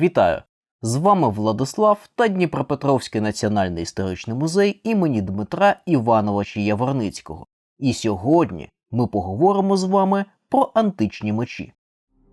Вітаю! З вами Владислав та Дніпропетровський національний історичний музей імені Дмитра Івановича Яворницького. І сьогодні ми поговоримо з вами про античні мечі.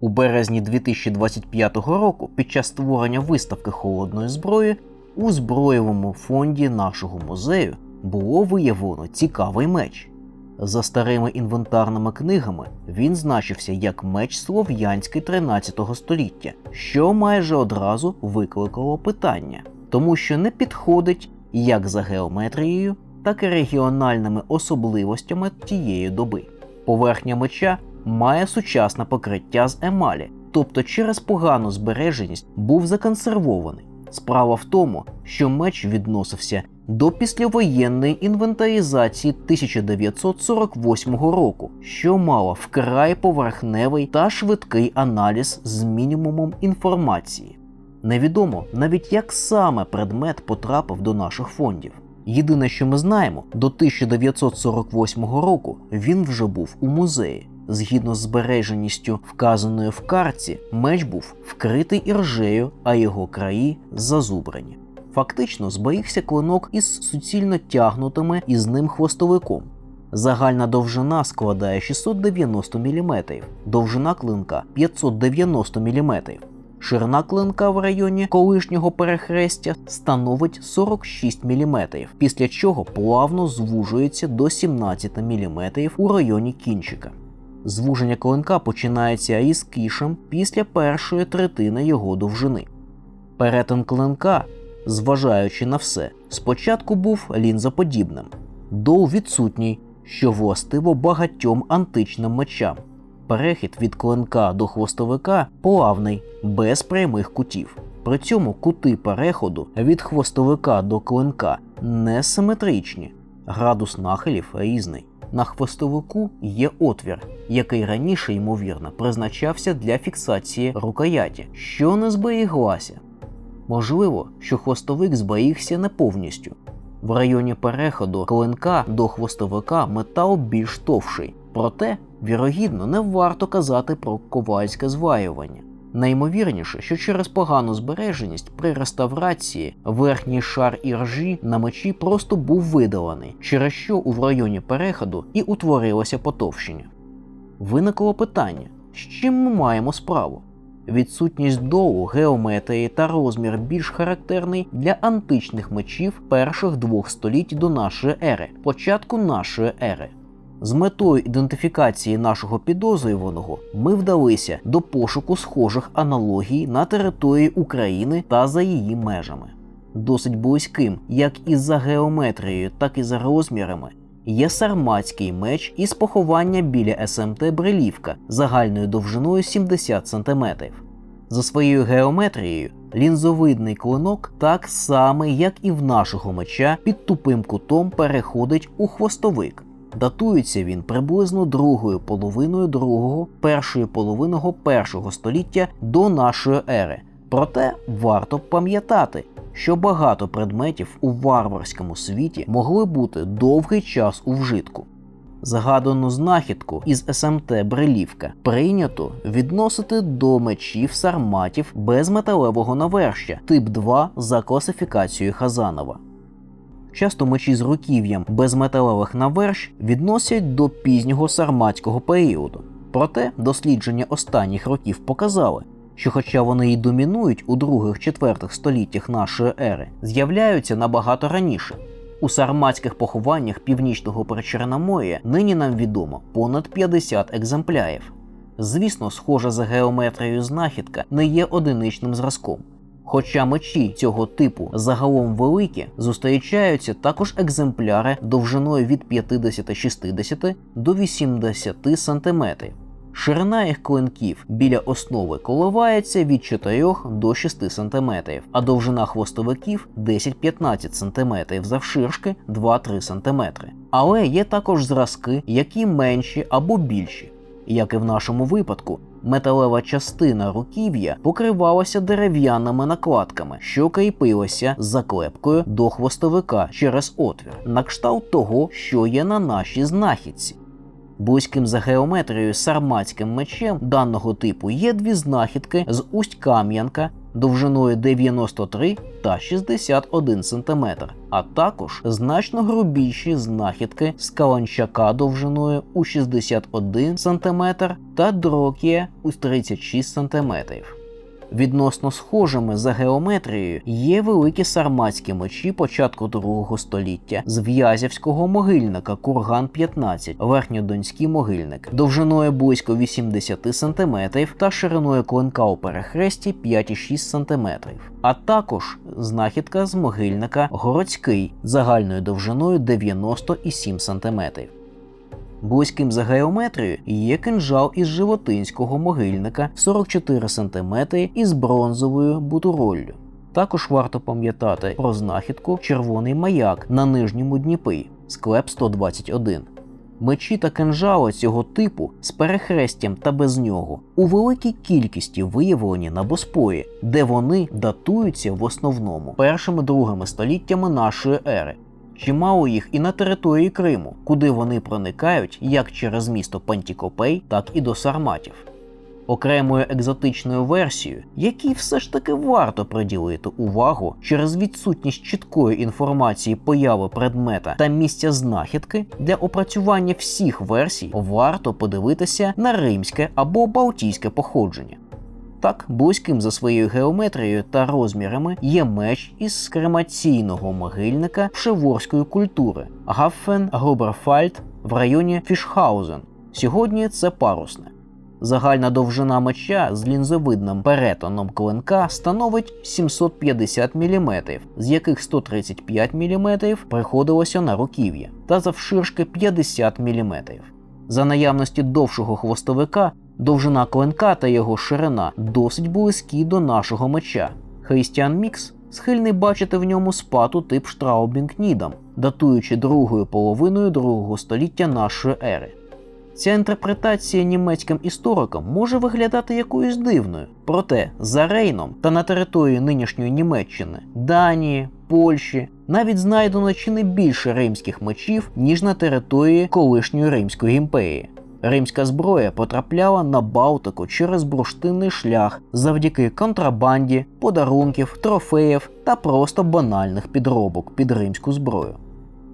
У березні 2025 року, під час створення виставки холодної зброї, у зброєвому фонді нашого музею було виявлено цікавий меч. За старими інвентарними книгами він значився як меч слов'янський 13 століття, що майже одразу викликало питання, тому що не підходить як за геометрією, так і регіональними особливостями тієї доби. Поверхня меча має сучасне покриття з емалі, тобто через погану збереженість був законсервований. Справа в тому, що меч відносився до післявоєнної інвентаризації 1948 року, що мала вкрай поверхневий та швидкий аналіз з мінімумом інформації. Невідомо навіть як саме предмет потрапив до наших фондів. Єдине, що ми знаємо, до 1948 року він вже був у музеї. Згідно з збереженістю, вказаною в карті, меч був вкритий іржею, а його краї зазубрані. Фактично зберігся клинок із суцільно тягнутими із ним хвостовиком. Загальна довжина складає 690 мм, довжина клинка 590 мм. Ширина клинка в районі колишнього перехрестя становить 46 мм, після чого плавно звужується до 17 мм у районі кінчика. Звуження клинка починається із кішем після першої третини його довжини. Перетин клинка, зважаючи на все, спочатку був лінзоподібним, дол відсутній, що властиво багатьом античним мечам. Перехід від клинка до хвостовика плавний, без прямих кутів. При цьому кути переходу від хвостовика до клинка несиметричні, градус нахилів різний. На хвостовику є отвір, який раніше, ймовірно, призначався для фіксації рукояті, що не зберіглася. Можливо, що хвостовик зберігся не повністю. В районі переходу клинка до хвостовика метал більш товший, проте, вірогідно, не варто казати про ковальське зваювання. Найімовірніше, що через погану збереженість при реставрації верхній шар іржі на мечі просто був видалений, через що у районі переходу і утворилося потовщення. Виникло питання, з чим ми маємо справу? Відсутність долу, геометрії та розмір більш характерний для античних мечів перших двох століть до нашої ери, початку нашої ери. З метою ідентифікації нашого підозрюваного ми вдалися до пошуку схожих аналогій на території України та за її межами. Досить близьким, як і за геометрією, так і за розмірами, є сарматський меч із поховання біля СМТ Брилівка загальною довжиною 70 см. За своєю геометрією, лінзовидний клинок так само, як і в нашого меча, під тупим кутом переходить у хвостовик. Датується він приблизно другою половиною другого, першою половиною першого століття до нашої ери. Проте варто пам'ятати, що багато предметів у варварському світі могли бути довгий час у вжитку. Згадану знахідку із СМТ Брилівка прийнято відносити до мечів сарматів без металевого навершя, тип 2 за класифікацією Хазанова. Часто мечі з руків'ям без металевих наверш відносять до пізнього сарматського періоду. Проте дослідження останніх років показали, що, хоча вони й домінують у других-четвертих століттях нашої ери, з'являються набагато раніше. У сарматських похованнях північного Причорномор'я нині нам відомо понад 50 екземплярів. Звісно, схожа за геометрією знахідка не є одиничним зразком. Хоча мечі цього типу загалом великі, зустрічаються також екземпляри довжиною від 50-60 до 80 см. Ширина їх клинків біля основи коливається від 4 до 6 см, а довжина хвостовиків 10-15 см завширшки 2-3 см. Але є також зразки, які менші або більші. Як і в нашому випадку, металева частина руків'я покривалася дерев'яними накладками, що кріпилася заклепкою до хвостовика через отвір, на кшталт того, що є на нашій знахідці. Близьким за геометрією сарматським мечем даного типу є дві знахідки з Усть-Кам'янка довжиною 93 та 61 см, а також значно грубіші знахідки з каланчака довжиною у 61 см та дрокія у 36 см. Відносно схожими за геометрією є великі сарматські мечі початку другого століття. З в'язівського могильника Курган 15, верхньодонський могильник, довжиною близько 80 см та шириною клинка у перехресті 5,6 см, а також знахідка з могильника Городський загальною довжиною 97 см. Близьким за геометрією є кинжал із животинського могильника 44 см із бронзовою бутуроллю. Також варто пам'ятати про знахідку червоний маяк на нижньому Дніпи, склеп 121. Мечі та кинжали цього типу з перехрестям та без нього у великій кількості виявлені на Боспої, де вони датуються в основному першими другими століттями нашої ери. Чимало їх і на території Криму, куди вони проникають як через місто Пантікопей, так і до Сарматів. Окремою екзотичною версією, якій все ж таки варто приділити увагу через відсутність чіткої інформації появи предмета та місця знахідки, для опрацювання всіх версій варто подивитися на римське або балтійське походження. Так, близьким за своєю геометрією та розмірами є меч із кремаційного могильника пшеворської культури Гаффен Груберфальд в районі Фішхаузен. Сьогодні це парусне. Загальна довжина меча з лінзовидним перетоном клинка становить 750 мм, з яких 135 мм приходилося на руків'я, та завширшки 50 мм. За наявності довшого хвостовика Довжина клинка та його ширина досить близькі до нашого меча. Христіан Мікс схильний бачити в ньому спату тип Штраубінг-Нідам, датуючи другою половиною другого століття нашої ери. Ця інтерпретація німецьким історикам може виглядати якоюсь дивною, проте за Рейном та на території нинішньої Німеччини, Данії, Польщі навіть знайдено чи не більше римських мечів, ніж на території колишньої Римської імперії. Римська зброя потрапляла на Балтику через бурштинний шлях завдяки контрабанді, подарунків, трофеїв та просто банальних підробок під римську зброю.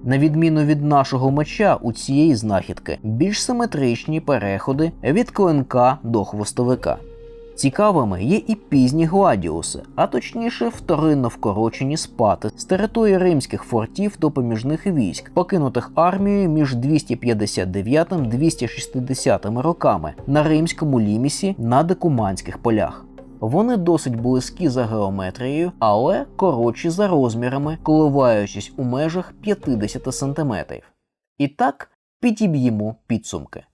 На відміну від нашого меча, у цієї знахідки більш симетричні переходи від клинка до хвостовика. Цікавими є і пізні гладіуси, а точніше вторинно вкорочені спати з території римських фортів допоміжних військ, покинутих армією між 259-260 роками на римському лімісі на декуманських полях. Вони досить близькі за геометрією, але коротші за розмірами, коливаючись у межах 50 см. І так підіб'ємо підсумки.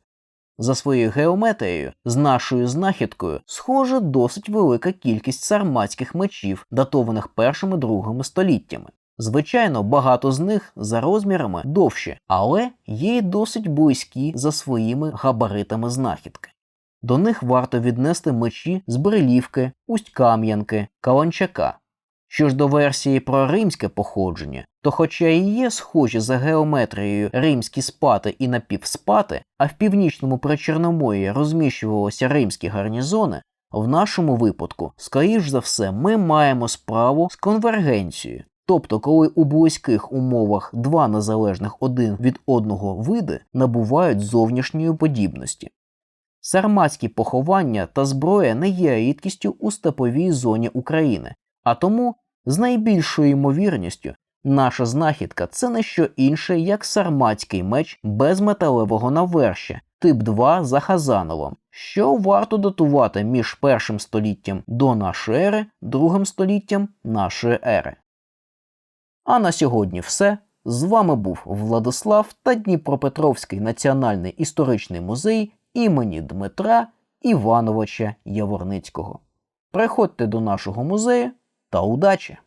За своєю геометрією, з нашою знахідкою, схоже досить велика кількість сарматських мечів, датованих першими другими століттями. Звичайно, багато з них за розмірами довші, але є й досить близькі за своїми габаритами знахідки. До них варто віднести мечі з Брилівки, Усть-Кам'янки, Каланчака. Що ж до версії про римське походження, то, хоча і є схожі за геометрією римські спати і напівспати, а в північному причорномор'ї розміщувалися римські гарнізони, в нашому випадку, скоріш за все, ми маємо справу з конвергенцією. Тобто, коли у близьких умовах два незалежних один від одного види набувають зовнішньої подібності. Сарматські поховання та зброя не є рідкістю у степовій зоні України, а тому з найбільшою ймовірністю наша знахідка це не що інше, як сарматський меч без металевого навершя, тип 2 за Хазановим, що варто датувати між першим століттям до нашої ери, другим століттям нашої ери. А на сьогодні все. З вами був Владислав та Дніпропетровський національний історичний музей імені Дмитра Івановича Яворницького. Приходьте до нашого музею та удачі!